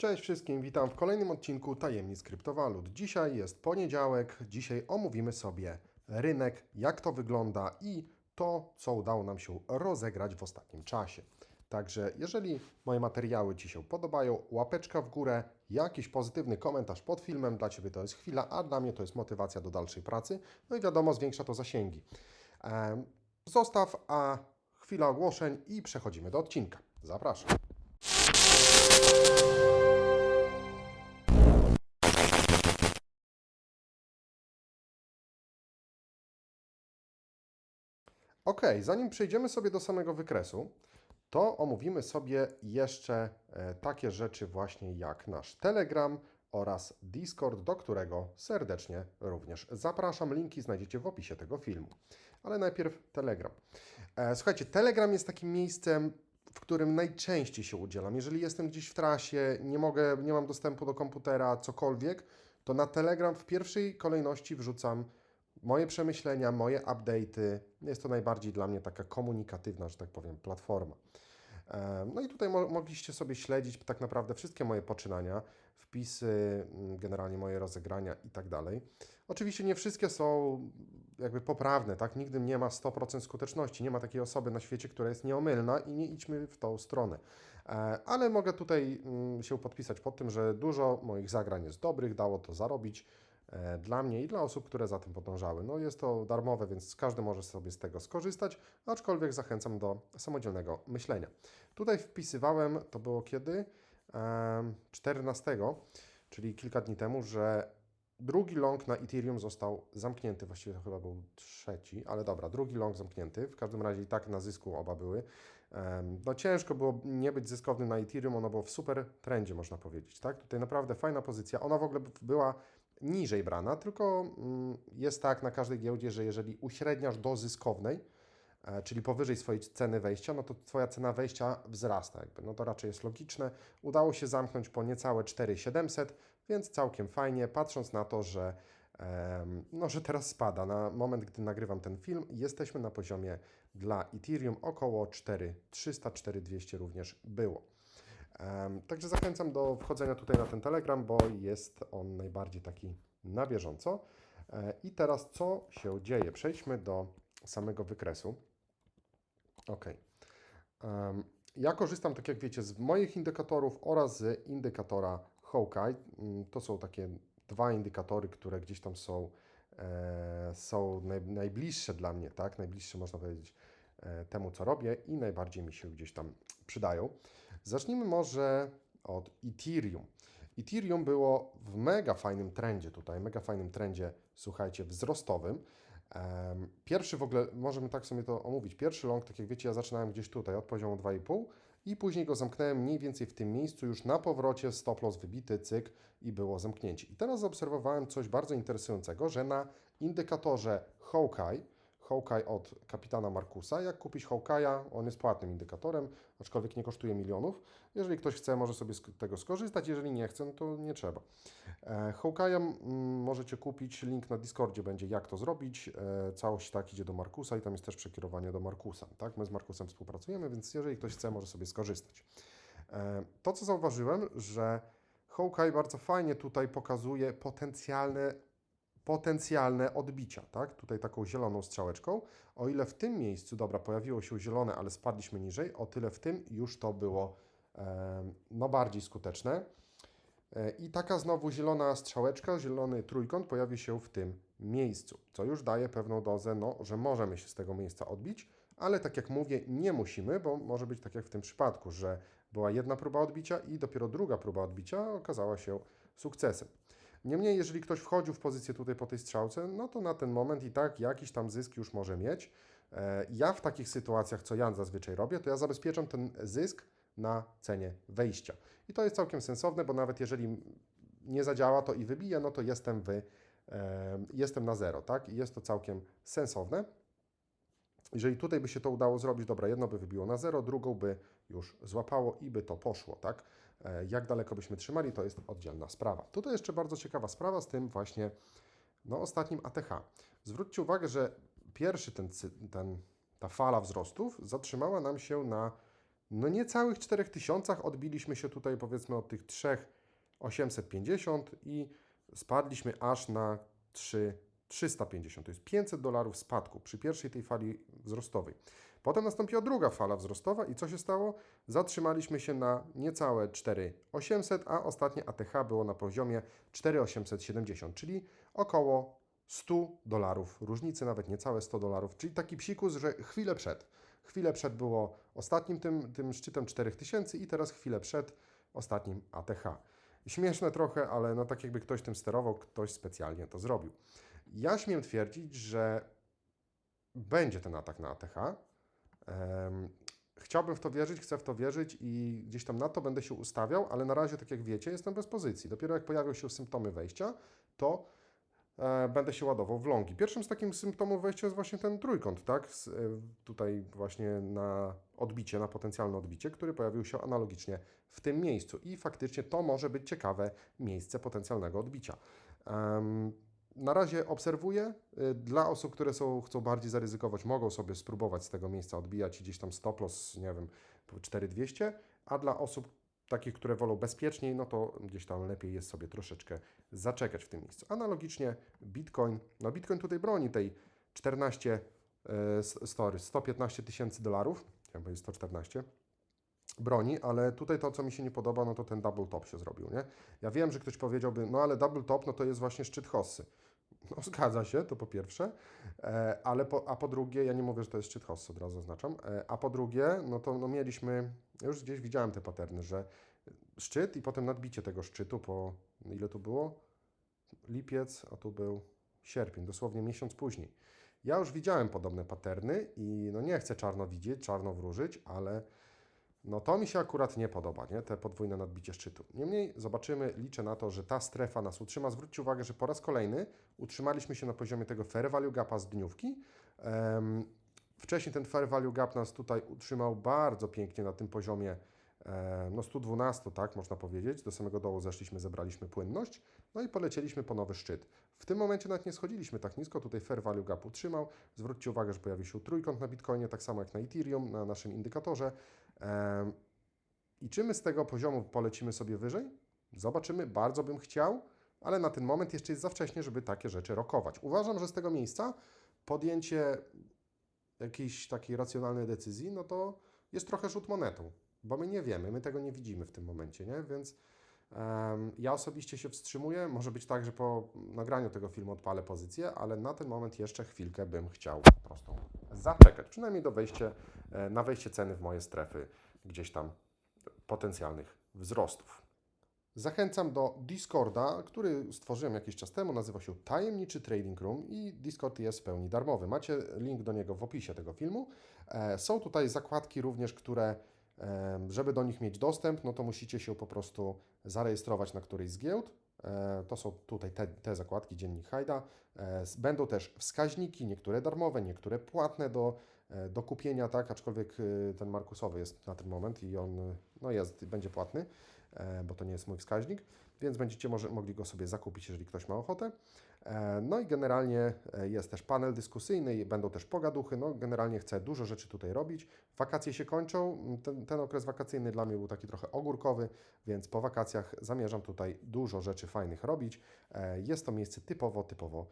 Cześć wszystkim, witam w kolejnym odcinku Tajemnic Kryptowalut. Dzisiaj jest poniedziałek, dzisiaj omówimy sobie rynek, jak to wygląda i to, co udało nam się rozegrać w ostatnim czasie. Także jeżeli moje materiały Ci się podobają, łapeczka w górę, jakiś pozytywny komentarz pod filmem, dla Ciebie to jest chwila, a dla mnie to jest motywacja do dalszej pracy. No i wiadomo, zwiększa to zasięgi. Zostaw, a chwila ogłoszeń i przechodzimy do odcinka. Zapraszam. Ok, zanim przejdziemy sobie do samego wykresu, to omówimy sobie jeszcze e, takie rzeczy właśnie jak nasz Telegram oraz Discord, do którego serdecznie również zapraszam. Linki znajdziecie w opisie tego filmu. Ale najpierw Telegram. E, Słuchajcie, Telegram jest takim miejscem, w którym najczęściej się udzielam. Jeżeli jestem gdzieś w trasie, nie mogę, nie mam dostępu do komputera, cokolwiek, to na Telegram w pierwszej kolejności wrzucam moje przemyślenia, moje update'y. Jest to najbardziej dla mnie taka komunikatywna, że tak powiem, platforma. No i tutaj mo mogliście sobie śledzić tak naprawdę wszystkie moje poczynania, wpisy, mm, generalnie moje rozegrania i tak dalej. Oczywiście nie wszystkie są jakby poprawne, tak? Nigdy nie ma 100% skuteczności, nie ma takiej osoby na świecie, która jest nieomylna i nie idźmy w tą stronę. E, Ale mogę tutaj mm, się podpisać pod tym, że dużo moich zagrań jest dobrych, dało to zarobić e, dla mnie i dla osób, które za tym podążały. No jest to darmowe, więc każdy może sobie z tego skorzystać, aczkolwiek zachęcam do samodzielnego myślenia. Tutaj wpisywałem, to było kiedy? Em, 14, czyli kilka dni temu, że drugi long na Ethereum został zamknięty, właściwie to chyba był trzeci, ale dobra, drugi long zamknięty, w każdym razie i tak na zysku oba były. No ciężko było nie być zyskownym na Ethereum, ono było w super trendzie, można powiedzieć, tak? Tutaj naprawdę fajna pozycja, ona w ogóle była niżej brana, tylko mm, jest tak na każdej giełdzie, że jeżeli uśredniasz do zyskownej, e, czyli powyżej swojej ceny wejścia, no to Twoja cena wejścia wzrasta. Jakby. No to raczej jest logiczne. Udało się zamknąć po niecałe 4700, więc całkiem fajnie, patrząc na to, że, no, że teraz spada. Na moment, gdy nagrywam ten film, jesteśmy na poziomie dla Ethereum około 4300-4200 również było. Także zachęcam do wchodzenia tutaj na ten Telegram, bo jest on najbardziej taki na bieżąco. E, I teraz co się dzieje? Przejdźmy do samego wykresu. Ok. Ja korzystam, tak jak wiecie, z moich indykatorów oraz z indykatora Hawkeye. Mm, To są takie dwa indykatory, które gdzieś tam są, e, są naj, najbliższe dla mnie, tak? Najbliższe można powiedzieć e, temu, co robię i najbardziej mi się gdzieś tam przydają. Zacznijmy może od Ethereum. Ethereum było w mega fajnym trendzie tutaj, mega fajnym trendzie, słuchajcie, wzrostowym. Pierwszy w ogóle, możemy tak sobie to omówić. Pierwszy long, tak jak wiecie, ja zaczynałem gdzieś tutaj od poziomu 2,5 i później go zamknąłem mniej więcej w tym miejscu, już na powrocie stop loss wybity, cyk i było zamknięcie. I teraz zaobserwowałem coś bardzo interesującego, że na indykatorze Hawkeye, Hawkeye od kapitana Markusa. Jak kupić Hawkeye'a? On jest płatnym indykatorem, aczkolwiek nie kosztuje milionów. Jeżeli ktoś chce, może sobie z tego skorzystać. Jeżeli nie chce, no to nie trzeba. E, Hawkeye'a mm, możecie kupić. Link na Discordzie będzie, jak to zrobić. E, całość tak idzie do Markusa i tam jest też przekierowanie do Markusa. Tak? My z Markusem współpracujemy, więc jeżeli ktoś chce, może sobie skorzystać. E, to, co zauważyłem, że Hawkeye bardzo fajnie tutaj pokazuje potencjalne potencjalne odbicia, tak? Tutaj taką zieloną strzałeczką. O ile w tym miejscu, dobra, pojawiło się zielone, ale spadliśmy niżej, o tyle w tym już to było no bardziej skuteczne. E, I taka znowu zielona strzałeczka, zielony trójkąt pojawi się w tym miejscu, co już daje pewną dozę, no, że możemy się z tego miejsca odbić, ale tak jak mówię, nie musimy, bo może być tak jak w tym przypadku, że była jedna próba odbicia i dopiero druga próba odbicia okazała się sukcesem. Niemniej, jeżeli ktoś wchodził w pozycję tutaj po tej strzałce, no to na ten moment i tak jakiś tam zysk już może mieć. E, Ja w takich sytuacjach, co ja zazwyczaj robię, to ja zabezpieczam ten zysk na cenie wejścia. I to jest całkiem sensowne, bo nawet jeżeli nie zadziała to i wybije, no to jestem, wy, e, jestem na zero, tak? I jest to całkiem sensowne. Jeżeli tutaj by się to udało zrobić, dobra, jedno by wybiło na zero, drugą by już złapało i by to poszło, tak? E, Jak daleko byśmy trzymali, to jest oddzielna sprawa. Tutaj jeszcze bardzo ciekawa sprawa z tym właśnie no, ostatnim ATH. Zwróćcie uwagę, że pierwszy ten, ten, ta fala wzrostów zatrzymała nam się na no niecałych 4000 odbiliśmy się tutaj powiedzmy od tych 3850 i spadliśmy aż na 3 350. To jest 500 dolarów spadku przy pierwszej tej fali wzrostowej. Potem nastąpiła druga fala wzrostowa i co się stało? Zatrzymaliśmy się na niecałe 4800, a ostatnie ATH było na poziomie 4870, czyli około 100 dolarów różnicy, nawet niecałe 100 dolarów, czyli taki psikus, że chwilę przed. Chwilę przed było ostatnim tym, tym szczytem 4000 i teraz chwilę przed ostatnim ATH. Śmieszne trochę, ale no tak jakby ktoś tym sterował, ktoś specjalnie to zrobił. Ja śmiem twierdzić, że będzie ten atak na ATH. Chciałbym w to wierzyć, chcę w to wierzyć i gdzieś tam na to będę się ustawiał, ale na razie, tak jak wiecie, jestem bez pozycji. Dopiero jak pojawią się symptomy wejścia, to e, będę się ładował w longi. Pierwszym z takich symptomów wejścia jest właśnie ten trójkąt, tak? E, tutaj właśnie na odbicie, na potencjalne odbicie, który pojawił się analogicznie w tym miejscu. I faktycznie to może być ciekawe miejsce potencjalnego odbicia. Em, na razie obserwuję. Y, Dla osób, które są, chcą bardziej zaryzykować, mogą sobie spróbować z tego miejsca odbijać i gdzieś tam stop loss, nie wiem, 4200, a dla osób takich, które wolą bezpieczniej, no to gdzieś tam lepiej jest sobie troszeczkę zaczekać w tym miejscu. Analogicznie Bitcoin, no Bitcoin tutaj broni tej 14, e, s- story, 115 tysięcy dolarów, chciałem powiedzieć 114, broni, ale tutaj to, co mi się nie podoba, no to ten double top się zrobił, nie? Ja wiem, że ktoś powiedziałby, no ale double top, no to jest właśnie szczyt hossy. No zgadza się, to po pierwsze, e, ale po, a po drugie, ja nie mówię, że to jest szczyt hossy, od razu zaznaczam, e, a po drugie, no to no mieliśmy, już gdzieś widziałem te paterny, że szczyt i potem nadbicie tego szczytu po, ile tu było? Lipiec, a tu był sierpień, dosłownie miesiąc później. Ja już widziałem podobne paterny i no nie chcę czarno widzieć, czarno wróżyć, ale no to mi się akurat nie podoba, nie? te podwójne nadbicie szczytu. Niemniej zobaczymy, liczę na to, że ta strefa nas utrzyma. Zwróćcie uwagę, że po raz kolejny utrzymaliśmy się na poziomie tego fair value gapa z dniówki. Wcześniej ten fair value gap nas tutaj utrzymał bardzo pięknie na tym poziomie e, no 112, tak można powiedzieć. Do samego dołu zeszliśmy, zebraliśmy płynność, no i polecieliśmy po nowy szczyt. W tym momencie nawet nie schodziliśmy tak nisko, tutaj fair value gap utrzymał. Zwróćcie uwagę, że pojawił się trójkąt na Bitcoinie, tak samo jak na Ethereum, na naszym indykatorze. I czy my z tego poziomu polecimy sobie wyżej? Zobaczymy, bardzo bym chciał, ale na ten moment jeszcze jest za wcześnie, żeby takie rzeczy rokować. Uważam, że z tego miejsca podjęcie jakiejś takiej racjonalnej decyzji, no to jest trochę rzut monetą, bo my nie wiemy, my tego nie widzimy w tym momencie, nie? Więc ja osobiście się wstrzymuję. Może być tak, że po nagraniu tego filmu odpalę pozycję, ale na ten moment jeszcze chwilkę bym chciał po prostu zaczekać, przynajmniej do wejścia, e, na wejście ceny w moje strefy gdzieś tam potencjalnych wzrostów. Zachęcam do Discorda, który stworzyłem jakiś czas temu, nazywa się Tajemniczy Trading Room i Discord jest w pełni darmowy. Macie link do niego w opisie tego filmu. E, Są tutaj zakładki również, które, żeby do nich mieć dostęp, no to musicie się po prostu zarejestrować na którejś z giełd. E, To są tutaj te, te zakładki, dziennik Hajda. E, Będą też wskaźniki, niektóre darmowe, niektóre płatne do, e, do kupienia, tak, aczkolwiek e, ten Markusowy jest na ten moment i on no jest, będzie płatny, bo to nie jest mój wskaźnik, więc będziecie może, mogli go sobie zakupić, jeżeli ktoś ma ochotę. E, No i generalnie e, jest też panel dyskusyjny, będą też pogaduchy. No, generalnie chcę dużo rzeczy tutaj robić. Wakacje się kończą. Ten, ten okres wakacyjny dla mnie był taki trochę ogórkowy, więc po wakacjach zamierzam tutaj dużo rzeczy fajnych robić. E, Jest to miejsce typowo, typowo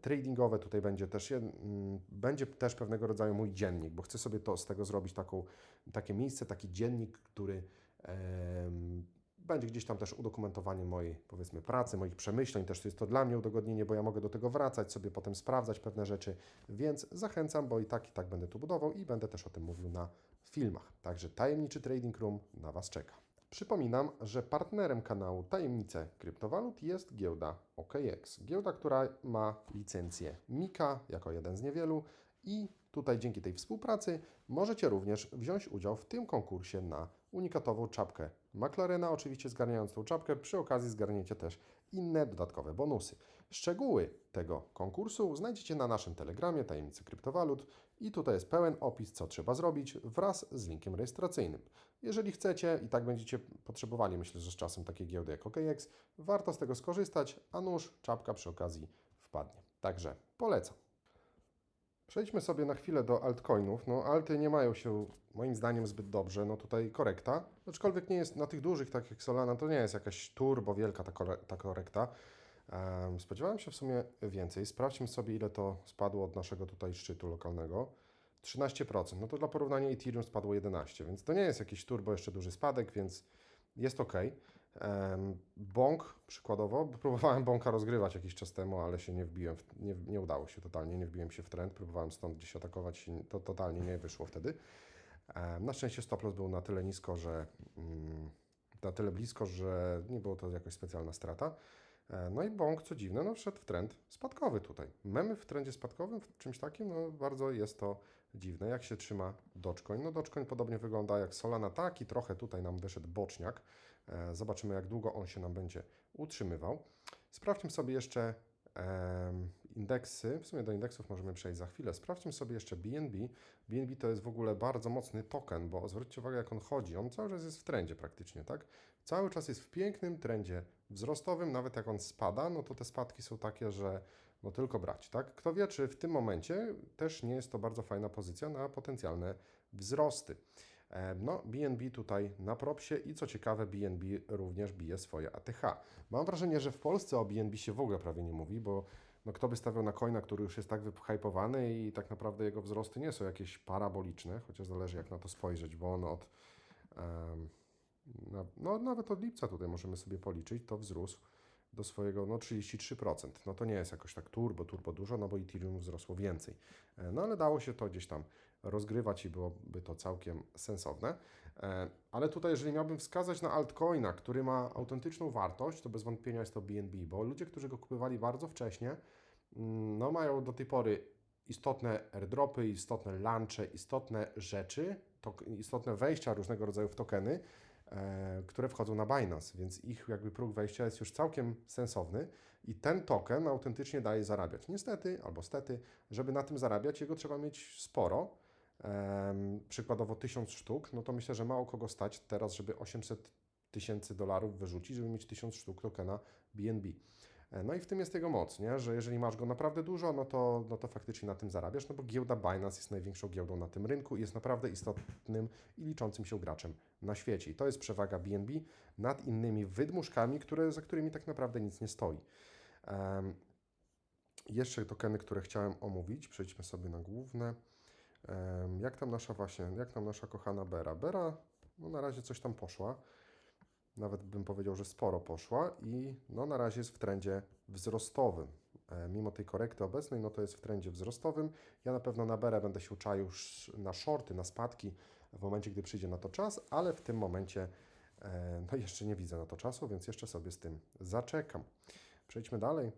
tradingowe. Tutaj będzie też, mm, będzie też pewnego rodzaju mój dziennik, bo chcę sobie to z tego zrobić taką, takie miejsce, taki dziennik, który em, będzie gdzieś tam też udokumentowanie mojej, powiedzmy, pracy, moich przemyśleń. Też jest to dla mnie udogodnienie, bo ja mogę do tego wracać, sobie potem sprawdzać pewne rzeczy, więc zachęcam, bo i tak, i tak będę tu budował i będę też o tym mówił na filmach. Także Tajemniczy Trading Room na Was czeka. Przypominam, że partnerem kanału Tajemnice Kryptowalut jest giełda OKX. Giełda, która ma licencję MIKA jako jeden z niewielu i tutaj dzięki tej współpracy możecie również wziąć udział w tym konkursie na unikatową czapkę McLarena. Oczywiście zgarniając tą czapkę, przy okazji zgarniecie też inne dodatkowe bonusy. Szczegóły tego konkursu znajdziecie na naszym telegramie Tajemnicy Kryptowalut i tutaj jest pełen opis, co trzeba zrobić wraz z linkiem rejestracyjnym. Jeżeli chcecie i tak będziecie potrzebowali, myślę, że z czasem takiej giełdy jak OKX, warto z tego skorzystać, a nóż, czapka przy okazji wpadnie. Także polecam. Przejdźmy sobie na chwilę do altcoinów. No, alty nie mają się moim zdaniem zbyt dobrze. No tutaj korekta, aczkolwiek nie jest na tych dużych, tak jak Solana, to nie jest jakaś turbo wielka ta, kore- ta korekta. Em, spodziewałem się w sumie więcej. Sprawdźmy sobie, ile to spadło od naszego tutaj szczytu lokalnego. 13%. No to dla porównania Ethereum spadło 11%, więc to nie jest jakiś turbo jeszcze duży spadek, więc jest ok. Bąk przykładowo, bo próbowałem bąka rozgrywać jakiś czas temu, ale się nie wbiłem, w, nie, nie udało się totalnie, nie wbiłem się w trend, próbowałem stąd gdzieś atakować, to totalnie nie wyszło wtedy. Na szczęście stop loss był na tyle nisko, że mm, na tyle blisko, że nie było to jakaś specjalna strata. E, No i bąk, co dziwne, no wszedł w trend spadkowy tutaj. Memy w trendzie spadkowym, w czymś takim, no bardzo jest to dziwne. Jak się trzyma Dogecoin? No Dogecoin podobnie wygląda jak Solana, taki trochę tutaj nam wyszedł boczniak. E, Zobaczymy, jak długo on się nam będzie utrzymywał. Sprawdźmy sobie jeszcze indeksy. W sumie do indeksów możemy przejść za chwilę. Sprawdźmy sobie jeszcze BNB. BNB to jest w ogóle bardzo mocny token, bo zwróćcie uwagę, jak on chodzi. On cały czas jest w trendzie praktycznie, tak? Cały czas jest w pięknym trendzie wzrostowym, nawet jak on spada, no to te spadki są takie, że no tylko brać, tak? Kto wie, czy w tym momencie też nie jest to bardzo fajna pozycja na potencjalne wzrosty. E, No, BNB tutaj na propsie i co ciekawe, BNB również bije swoje ATH. Mam wrażenie, że w Polsce o BNB się w ogóle prawie nie mówi, bo no kto by stawiał na coina, który już jest tak wyhypowany i tak naprawdę jego wzrosty nie są jakieś paraboliczne, chociaż zależy jak na to spojrzeć, bo on od na, no nawet od lipca tutaj możemy sobie policzyć, to wzrósł do swojego no 33%. No to nie jest jakoś tak turbo, turbo dużo, no bo Ethereum wzrosło więcej. E, No ale dało się to gdzieś tam rozgrywać i byłoby to całkiem sensowne. E, Ale tutaj, jeżeli miałbym wskazać na altcoina, który ma autentyczną wartość, to bez wątpienia jest to BNB, bo ludzie, którzy go kupywali bardzo wcześnie, mm, no mają do tej pory istotne airdropy, istotne lunche, istotne rzeczy, to, istotne wejścia różnego rodzaju w tokeny, e, które wchodzą na Binance, więc ich jakby próg wejścia jest już całkiem sensowny i ten token autentycznie daje zarabiać. Niestety, albo stety, żeby na tym zarabiać, jego trzeba mieć sporo, przykładowo 1000 sztuk, no to myślę, że mało kogo stać teraz, żeby 800 tysięcy dolarów wyrzucić, żeby mieć 1000 sztuk tokena BNB. E, No i w tym jest jego moc, nie? że jeżeli masz go naprawdę dużo, no to, no to faktycznie na tym zarabiasz, no bo giełda Binance jest największą giełdą na tym rynku i jest naprawdę istotnym i liczącym się graczem na świecie. I to jest przewaga BNB nad innymi wydmuszkami, które, za którymi tak naprawdę nic nie stoi. Em, jeszcze tokeny, które chciałem omówić, przejdźmy sobie na główne. Jak tam nasza właśnie, jak tam nasza kochana Bera? Bera, no na razie coś tam poszła nawet bym powiedział, że sporo poszła i no na razie jest w trendzie wzrostowym. E, Mimo tej korekty obecnej, no to jest w trendzie wzrostowym. Ja na pewno na berę będę się uczaił na shorty, na spadki w momencie, gdy przyjdzie na to czas, ale w tym momencie e, no jeszcze nie widzę na to czasu, więc jeszcze sobie z tym zaczekam. Przejdźmy dalej.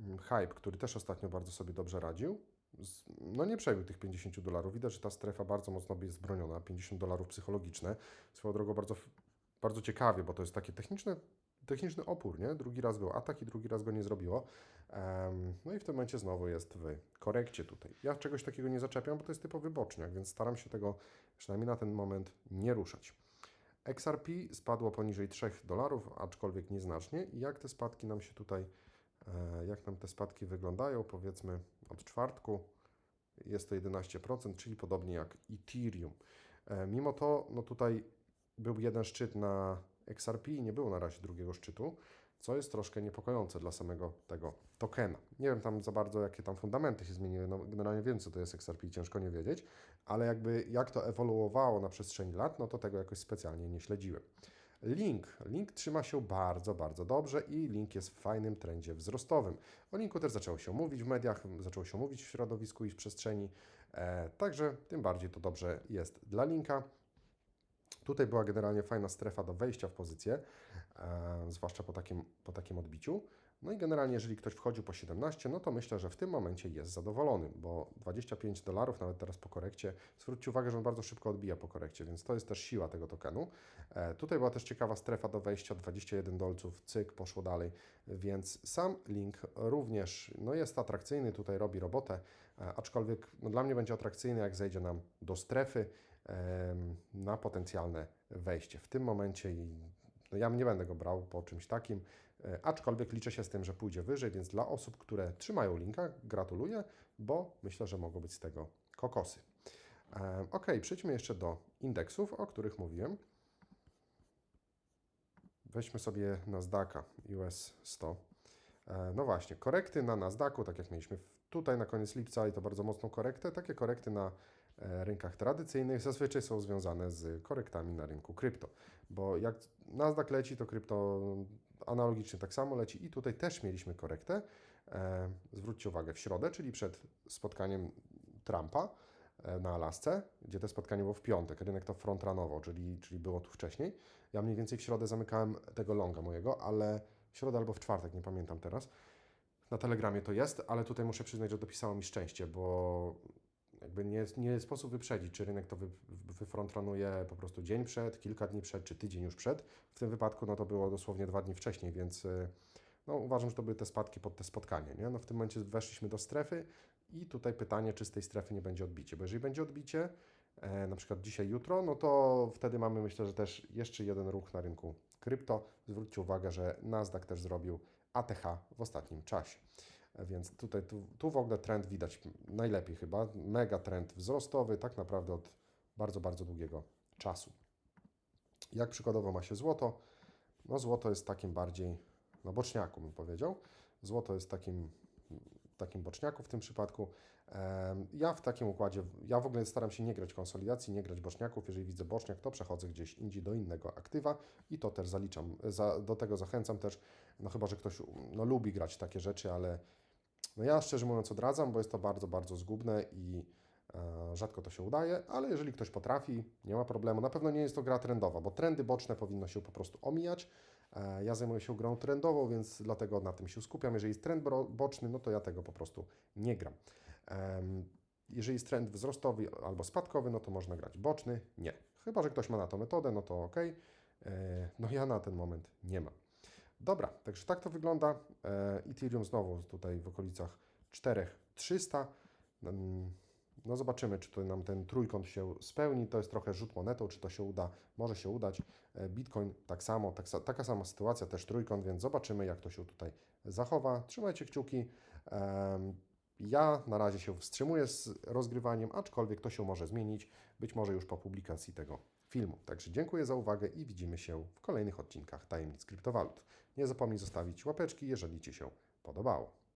Mm, Hype, który też ostatnio bardzo sobie dobrze radził. No nie przebił tych 50 dolarów. Widać, że ta strefa bardzo mocno jest broniona. 50 dolarów psychologiczne. Swoją drogą bardzo bardzo ciekawie, bo to jest taki techniczny, techniczny opór, nie? Drugi raz był atak i drugi raz go nie zrobiło. Em, no i w tym momencie znowu jest w korekcie tutaj. Ja czegoś takiego nie zaczepiam, bo to jest typowy boczniak, więc staram się tego przynajmniej na ten moment nie ruszać. XRP spadło poniżej 3 dolarów, aczkolwiek nieznacznie. I jak te spadki nam się tutaj, e, jak nam te spadki wyglądają, powiedzmy od czwartku, jest to 11%, czyli podobnie jak Ethereum. E, Mimo to, no tutaj był jeden szczyt na XRP i nie było na razie drugiego szczytu, co jest troszkę niepokojące dla samego tego tokena. Nie wiem tam za bardzo, jakie tam fundamenty się zmieniły, no, generalnie wiem, co to jest XRP, ciężko nie wiedzieć, ale jakby jak to ewoluowało na przestrzeni lat, no to tego jakoś specjalnie nie śledziłem. Link. Link trzyma się bardzo, bardzo dobrze i Link jest w fajnym trendzie wzrostowym. O Linku też zaczęło się mówić w mediach, zaczęło się mówić w środowisku i w przestrzeni, e, także tym bardziej to dobrze jest dla Linka. Tutaj była generalnie fajna strefa do wejścia w pozycję, e, zwłaszcza po takim, po takim odbiciu. No i generalnie, jeżeli ktoś wchodził po 17, no to myślę, że w tym momencie jest zadowolony, bo 25 dolarów, nawet teraz po korekcie, zwróćcie uwagę, że on bardzo szybko odbija po korekcie, więc to jest też siła tego tokenu. E, tutaj była też ciekawa strefa do wejścia, 21 dolców, cyk, poszło dalej, więc sam link również no jest atrakcyjny, tutaj robi robotę, e, aczkolwiek no dla mnie będzie atrakcyjny, jak zejdzie nam do strefy, na potencjalne wejście. W tym momencie no ja nie będę go brał po czymś takim, e, aczkolwiek liczę się z tym, że pójdzie wyżej, więc dla osób, które trzymają linka, gratuluję, bo myślę, że mogą być z tego kokosy. Ok, przejdźmy jeszcze do indeksów, o których mówiłem. Weźmy sobie Nasdaqa US 100. E, No właśnie, korekty na Nasdaqu, tak jak mieliśmy tutaj na koniec lipca i to bardzo mocną korektę, takie korekty na rynkach tradycyjnych zazwyczaj są związane z korektami na rynku krypto, bo jak Nasdaq leci, to krypto analogicznie tak samo leci i tutaj też mieliśmy korektę. E, Zwróćcie uwagę, w środę, czyli przed spotkaniem Trumpa e, na Alasce, gdzie to spotkanie było w piątek, rynek to frontrunnował, czyli, czyli było tu wcześniej. Ja mniej więcej w środę zamykałem tego longa mojego, ale w środę albo w czwartek, nie pamiętam teraz. Na Telegramie to jest, ale tutaj muszę przyznać, że dopisało mi szczęście, bo jakby nie, nie sposób wyprzedzić, czy rynek to wy, wyfrontranuje po prostu dzień przed, kilka dni przed, czy tydzień już przed. W tym wypadku no to było dosłownie dwa dni wcześniej, więc y, no, uważam, że to były te spadki pod te spotkanie. Nie? No, w tym momencie weszliśmy do strefy i tutaj pytanie, czy z tej strefy nie będzie odbicie, bo jeżeli będzie odbicie, e, na przykład dzisiaj, jutro, no to wtedy mamy myślę, że też jeszcze jeden ruch na rynku krypto. Zwróćcie uwagę, że Nasdaq też zrobił ATH w ostatnim czasie. Więc tutaj tu, tu w ogóle trend widać najlepiej chyba. Mega trend wzrostowy, tak naprawdę od bardzo, bardzo długiego czasu. Jak przykładowo ma się złoto? No złoto jest takim bardziej, no boczniaku bym powiedział. Złoto jest takim, takim boczniaku w tym przypadku. Ja w takim układzie, ja w ogóle staram się nie grać konsolidacji, nie grać boczniaków. Jeżeli widzę boczniak, to przechodzę gdzieś indziej do innego aktywa i to też zaliczam. Za, do tego zachęcam też, no chyba, że ktoś no, lubi grać takie rzeczy, ale no ja szczerze mówiąc odradzam, bo jest to bardzo, bardzo zgubne i e, rzadko to się udaje, ale jeżeli ktoś potrafi, nie ma problemu. Na pewno nie jest to gra trendowa, bo trendy boczne powinno się po prostu omijać. E, ja zajmuję się grą trendową, więc dlatego na tym się skupiam. Jeżeli jest trend boczny, no to ja tego po prostu nie gram. Jeżeli jest trend wzrostowy albo spadkowy, no to można grać boczny. Nie. Chyba, że ktoś ma na to metodę, no to ok. E, No ja na ten moment nie mam. Dobra, także tak to wygląda. E, Ethereum znowu tutaj w okolicach 4300. Mm, No zobaczymy, czy to nam ten trójkąt się spełni. To jest trochę rzut monetą, czy to się uda. Może się udać. E, Bitcoin tak samo, tak, taka sama sytuacja, też trójkąt, więc zobaczymy, jak to się tutaj zachowa. Trzymajcie kciuki. Em, Ja na razie się wstrzymuję z rozgrywaniem, aczkolwiek to się może zmienić, być może już po publikacji tego filmu. Także dziękuję za uwagę i widzimy się w kolejnych odcinkach Tajemnic Kryptowalut. Nie zapomnij zostawić łapeczki, jeżeli Ci się podobało.